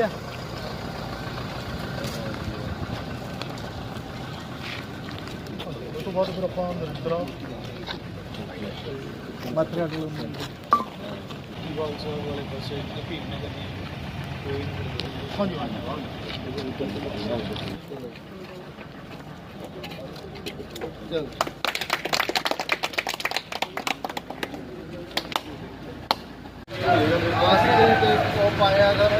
ਲਿਆ ਉਹ ਤੋਂ ਬਾਅਦ ਫਿਰ ਆਪਾਂ ਨਿਰੰਤਰਾ ਮਾਤਰਾ ਨੂੰ ਦੀਵਾਲ ਸਾਹਿਬ ਵਾਲੇ ਪਾਸੇ ਭੀਮ ਨਗਰ ਦੀ ਕੋਈ ਹਾਂਜੀ ਚਲ। ਆਸੀ ਤੇ ਕੋ ਪਾਇਆ ਕਰ।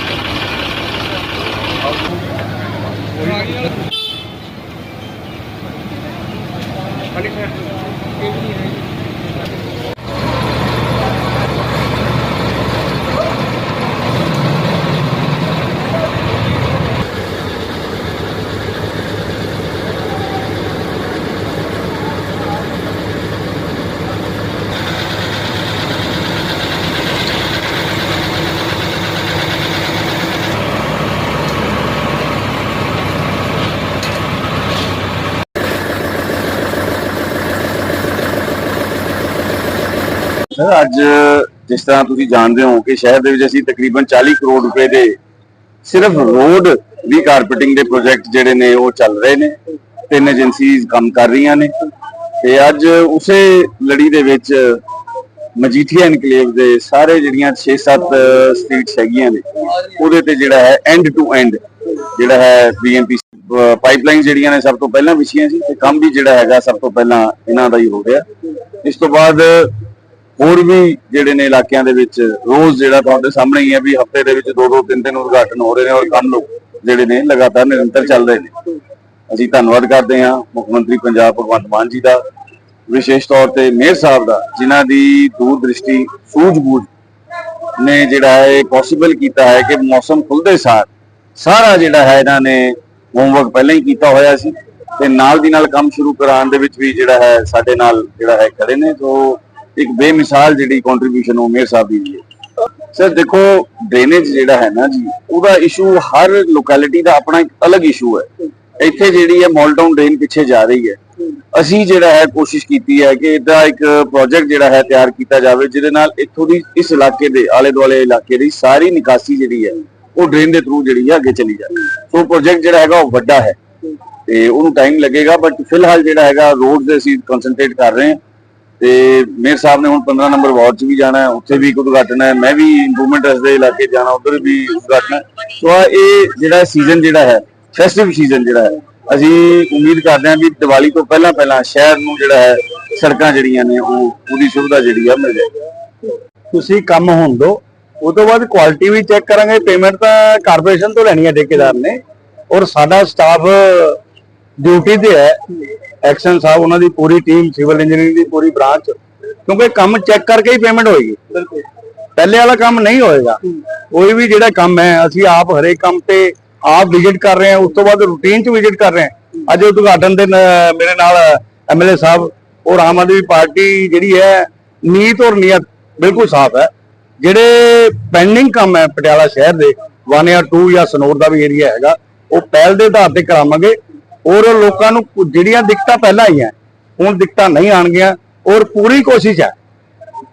ਸਰ, ਅੱਜ ਜਿਸ ਤਰ੍ਹਾਂ ਤੁਸੀਂ ਜਾਣਦੇ ਹੋ ਕਿ ਸ਼ਹਿਰ ਦੇ ਵਿੱਚ ਅਸੀਂ ਤਕਰੀਬਨ 40 ਕਰੋੜ ਰੁਪਏ ਦੇ ਸਿਰਫ ਰੋਡ ਦੀ ਕਾਰਪੇਟਿੰਗ ਦੇ ਪ੍ਰੋਜੈਕਟ ਜਿਹੜੇ ਨੇ ਉਹ ਚੱਲ ਰਹੇ ਨੇ। ਤਿੰਨ ਏਜੰਸੀਜ਼ ਕੰਮ ਕਰ ਰਹੀਆਂ ਨੇ। ਤੇ ਅੱਜ ਉਸੇ ਲੜੀ ਦੇ ਵਿੱਚ ਮਜੀਠੀਆ ਐਨਕਲੇਵ ਦੇ ਸਾਰੇ ਜਿਹੜੀਆਂ 6-7 ਸਟੇਟਸ ਹੈਗੀਆਂ ਨੇ, ਉਹਦੇ ਤੇ ਜਿਹੜਾ ਹੈ ਐਂਡ ਟੂ ਐਂਡ ਜਿਹੜਾ ਹੈ ਬੀਐਮਪੀ ਪਾਈਪਲਾਈਨ ਜਿਹੜੀਆਂ ਨੇ ਸਭ ਤੋਂ ਪਹਿਲਾਂ ਵਿਛੀਆਂ ਸੀ ਤੇ ਕੰਮ ਵੀ ਜਿਹੜਾ ਹੈਗਾ ਸਭ ਤੋਂ ਪਹਿਲਾਂ ਇਹਨਾਂ ਦਾ ਹੀ ਹੋ ਗਿਆ ਇਸ ਤੋਂ ਬਾਅਦ ਹੋਰ ਵੀ ਜਿਹੜੇ ਨੇ ਇਲਾਕਿਆਂ ਦੇ ਵਿੱਚ ਰੋਜ਼ ਜਿਹੜਾ ਤੁਹਾਡੇ ਸਾਹਮਣੇ ਹੀ ਹੈ ਵੀ ਹਫ਼ਤੇ ਦੇ ਵਿੱਚ ਦੋ ਦੋ ਤਿੰਨ ਤਿੰਨ ਉਦਘਾਟਨ ਹੋ ਰਹੇ ਨੇ ਔਰ ਕੰਮ ਲੋਕ ਜਿਹੜੇ ਨੇ ਲਗਾਤਾਰ ਨਿਰੰਤਰ ਚੱਲ ਰਹੇ ਨੇ। ਅਸੀਂ ਧੰਨਵਾਦ ਕਰਦੇ ਹਾਂ ਮੁੱਖ ਮੰਤਰੀ ਪੰਜਾਬ ਭਗਵੰਤ ਮਾਨ ਜੀ ਦਾ, ਵਿਸ਼ੇਸ਼ ਤੌਰ ਤੇ ਮੇਅਰ ਸਾਹਿਬ ਦਾ, ਜਿਨ੍ਹਾਂ ਦੀ ਦੂਰ ਦ੍ਰਿਸ਼ਟੀ ਸੂਝ-ਬੂਝ ਨੇ ਜਿਹੜਾ ਹੈ ਇਹ ਪੋਸੀਬਲ ਕੀਤਾ ਹੈ ਕਿ ਮੌਸਮ ਖੁੱਲਦੇ ਸਾਰ ਸਾਰਾ ਜਿਹੜਾ ਹੈ ਇਹਨਾਂ ਨੇ ਹੋਮਵਰਕ ਪਹਿਲਾਂ ਹੀ ਕੀਤਾ ਹੋਇਆ ਸੀ ਤੇ ਨਾਲ ਦੀ ਨਾਲ ਕੰਮ ਸ਼ੁਰੂ ਕਰਾਉਣ ਦੇ ਵਿੱਚ ਵੀ ਜਿਹੜਾ ਹੈ ਸਾਡੇ ਨਾਲ ਜਿਹੜਾ ਹੈ ਖੜੇ ਨੇ ਸੋ ਇੱਕ ਬੇਮਿਸਾਲ ਜਿਹੜੀ ਕੰਟਰੀਬਿਊਸ਼ਨ ਉਹ ਸਾਹਿਬ ਦੀ ਹੈ। ਸਰ ਦੇਖੋ ਡਰੇਨੇਜ ਜਿਹੜਾ ਹੈ ਨਾ ਜੀ, ਉਹਦਾ ਇਸ਼ੂ ਹਰ ਲੋਕੈਲਿਟੀ ਦਾ ਆਪਣਾ ਇੱਕ ਅਲੱਗ ਇਸ਼ੂ ਹੈ। ਇੱਥੇ ਜਿਹੜੀ ਹੈ ਮੋਲਟਾਊਨ ਡਰੇਨ ਪਿੱਛੇ ਜਾ ਰਹੀ ਹੈ। ਅਸੀਂ ਜਿਹੜਾ ਹੈ ਕੋਸ਼ਿਸ਼ ਕੀਤੀ ਹੈ ਕਿ ਇਹਦਾ ਇੱਕ ਪ੍ਰੋਜੈਕਟ ਜਿਹੜਾ ਹੈ ਤਿਆਰ ਕੀਤਾ ਜਾਵੇ, ਜਿਹਦੇ ਨਾਲ ਇੱਥੋਂ ਦੀ ਇਸ ਇਲਾਕੇ ਦੇ ਆਲੇ ਦੁਆਲੇ ਇਲਾਕੇ ਦੀ ਸਾਰੀ ਨਿਕਾਸੀ ਜਿਹੜੀ ਹੈ, ਉਹ ਡਰੇਨ ਦੇ ਥਰੂ ਜਿਹੜੀ ਹੈ ਅੱਗੇ ਚਲੀ ਜਾਵੇ। ਸੋ ਪ੍ਰੋਜੈਕਟ ਜਿਹੜਾ ਹੈਗਾ ਉਹ ਵੱਡਾ ਹੈ। ਤੇ ਉਹਨੂੰ ਟਾਈਮ ਲੱਗੇਗਾ ਬਟ ਫਿਲਹਾਲ ਜਿਹੜਾ ਹੈਗਾ ਰੋਡ ਦੇ ਅਸੀਂ ਕਨਸੈਂਟਰੇਟ ਕਰ ਰਹੇ ਹਾਂ। ਤੇ ਮੇਅਰ ਸਾਹਿਬ ਨੇ ਹੁਣ 15 ਨੰਬਰ ਵਾਰਡ 'ਚ ਵੀ ਜਾਣਾ ਉੱਥੇ ਵੀ ਉਦਘਾਟਨ ਹੈ। ਮੈਂ ਵੀ ਇੰਪਰੂਵਮੈਂਟ ਦੇ ਇਲਾਕੇ ਜਾਣਾ, ਉਧਰ ਵੀ ਉਦਘਾਟਨ ਸੋ ਇਹ ਜਿਹੜਾ ਸੀਜ਼ਨ ਜਿਹੜਾ ਹੈ ਫੈਸਟਿਵ ਸੀਜ਼ਨ ਜਿਹੜਾ ਹੈ, ਅਸੀਂ ਉਮੀਦ ਕਰਦੇ ਹਾਂ ਵੀ ਦੀਵਾਲੀ ਤੋਂ ਪਹਿਲਾਂ ਪਹਿਲਾਂ ਸ਼ਹਿਰ ਨੂੰ ਜਿਹੜਾ ਹੈ, ਸੜਕਾਂ ਜਿਹੜੀਆਂ ਨੇ, ਉਹ ਉਹਦੀ ਸੁਵਿਧਾ ਜਿਹੜੀ ਆ, ਮਿਲ ਜਾਏਗੀ। ਤੁਸੀਂ ਕੰਮ ਹੋਣ ਦੋ ਉਹ ਤੋਂ ਬਾਅਦ ਕੁਆਲਿਟੀ ਵੀ ਚੈੱਕ ਕਰਾਂਗੇ ਪੇਮੈਂਟ ਤਾਂ ਕਾਰਪੋਰੇਸ਼ਨ ਤੋਂ ਲੈਣੀ ਹੈ ਠੇਕੇਦਾਰ ਨੇ। ਔਰ ਸਾਡਾ ਸਟਾਫ ਡਿਊਟੀ ਤੇ ਹੈ ਐਕਸ਼ਨ ਸਾਹਿਬ ਉਹਨਾਂ ਦੀ ਪੂਰੀ ਟੀਮ ਸਿਵਲ ਇੰਜੀਨੀਅਰਿੰਗ ਦੀ ਪੂਰੀ ਬ੍ਰਾਂਚ ਕਿਉਂਕਿ ਕੰਮ ਚੈੱਕ ਕਰਕੇ ਹੀ ਪੇਮੈਂਟ ਹੋਏਗੀ। ਬਿਲਕੁਲ। ਪਹਿਲੇ ਵਾਲਾ ਕੰਮ ਨਹੀਂ ਹੋਏਗਾ। ਕੋਈ ਵੀ ਜਿਹੜਾ ਕੰਮ ਹੈ ਅਸੀਂ ਆਪ ਹਰੇਕ ਕੰਮ ਤੇ ਆਪ ਵਿਜ਼ਿਟ ਕਰ ਰਹੇ ਹਾਂ ਉਸ ਤੋਂ ਬਾਅਦ ਰੂਟੀਨ ਚ ਵਿਜ਼ਿਟ ਕਰ ਰਹੇ ਹਾਂ। ਅੱਜ ਉਦਘਾਟਨ ਦੇ ਮੇਰੇ ਨਾਲ ਐਮਐਲਏ ਸਾਹਿਬ ਔਰ ਆਮ ਆਦਮੀ ਪਾਰਟੀ ਜਿਹੜੀ ਹੈ ਨੀਤ ਔਰ ਨੀਅਤ ਬਿਲਕੁਲ ਸਾਫ਼ ਹੈ। ਜਿਹੜੇ ਪੈਂਡਿੰਗ ਕੰਮ ਹੈ ਪਟਿਆਲਾ ਸ਼ਹਿਰ ਦੇ 1 ਜਾਂ 2 ਜਾਂ ਸਨੋਰ ਦਾ ਵੀ ਏਰੀਆ ਹੈਗਾ ਉਹ ਪਹਿਲ ਦੇ ਆਧਾਰ ਤੇ ਕਰਾਵਾਂਗੇ। ਔਰ ਲੋਕਾਂ ਨੂੰ ਜਿਹੜੀਆਂ ਦਿੱਕਤਾਂ ਪਹਿਲਾਂ ਆਈਆਂ, ਹੁਣ ਦਿੱਕਤਾਂ ਨਹੀਂ ਆਣਗੀਆਂ ਔਰ ਪੂਰੀ ਕੋਸ਼ਿਸ਼ ਹੈ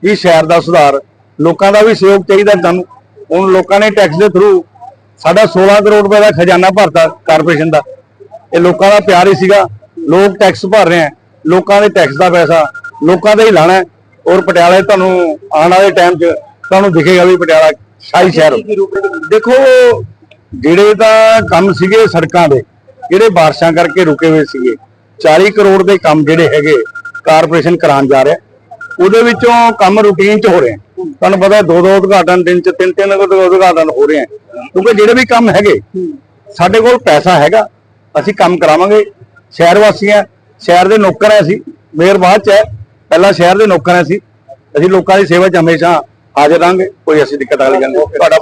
ਵੀ ਸ਼ਹਿਰ ਦਾ ਸੁਧਾਰ, ਲੋਕਾਂ ਦਾ ਵੀ ਸਹਿਯੋਗ ਚਾਹੀਦਾ ਸਾਨੂੰ। ਹੁਣ ਲੋਕਾਂ ਨੇ ਟੈਕਸ ਦੇ ਥਰੂ ਸਾਡਾ 16 ਕਰੋੜ ਰੁਪਏ ਦਾ ਖਜ਼ਾਨਾ ਭਰਤਾ ਕਾਰਪੋਰੇਸ਼ਨ ਦਾ। ਇਹ ਲੋਕਾਂ ਦਾ ਪਿਆਰ ਹੀ ਸੀਗਾ। ਲੋਕ ਟੈਕਸ ਭਰ ਰਹੇ ਆ ਲੋਕਾਂ ਦੇ ਟੈਕਸ ਦਾ ਪੈਸਾ, ਲੋਕਾਂ ਦਾ ਹੀ ਲਾਣਾ ਔਰ ਪਟਿਆਲੇ ਤੁਹਾਨੂੰ ਆਉਣ ਵਾਲੇ ਟਾਈਮ 'ਚ ਤੁਹਾਨੂੰ ਦਿਖੇਗਾ ਵੀ ਪਟਿਆਲਾ ਸ਼ਾਹੀ ਸ਼ਹਿਰ। ਦੇਖੋ, ਜਿਹੜੇ ਤਾਂ ਕੰਮ ਸੀਗੇ ਸੜਕਾਂ ਦੇ ਜਿਹੜੇ ਬਾਰਿਸ਼ਾਂ ਕਰਕੇ ਰੁਕੇ ਹੋਏ ਸੀਗੇ 40 ਕਰੋੜ ਦੇ ਕੰਮ ਜਿਹੜੇ ਹੈਗੇ ਕਾਰਪੋਰੇਸ਼ਨ ਕਰਾਉਣ ਜਾ ਰਿਹਾ, ਉਹਦੇ ਵਿੱਚੋਂ ਕੰਮ ਰੂਟੀਨ 'ਚ ਹੋ ਰਹੇ ਤੁਹਾਨੂੰ ਪਤਾ ਦੋ ਦੋ ਉਦਘਾਟਨ ਦਿਨ 'ਚ ਤਿੰਨ ਤਿੰਨ ਉਦਘਾਟਨ ਹੋ ਰਹੇ ਆ। ਕਿਉਂਕਿ ਜਿਹੜੇ ਵੀ ਕੰਮ ਹੈਗੇ, ਸਾਡੇ ਕੋਲ ਪੈਸਾ ਹੈਗਾ, ਅਸੀਂ ਕੰਮ ਕਰਾਵਾਂਗੇ। ਸ਼ਹਿਰ ਵਾਸੀ ਆ ਸ਼ਹਿਰ ਦੇ ਨੌਕਰ ਆ ਅਸੀਂ, ਮੇਅਰ ਬਾਅਦ 'ਚ ਹੈ। ਪਹਿਲਾਂ ਸ਼ਹਿਰ ਦੇ ਨੌਕਰ ਆ ਸੀ ਅਸੀਂ ਲੋਕਾਂ ਦੀ ਸੇਵਾ 'ਚ ਹਮੇਸ਼ਾ ਹਾਜ਼ਰ ਰਹਾਂਗੇ, ਕੋਈ ਅਸੀਂ ਦਿੱਕਤ ਵਾਲੀ ਗੱਲ ਨਹੀਂ। ਤੁਹਾਡਾ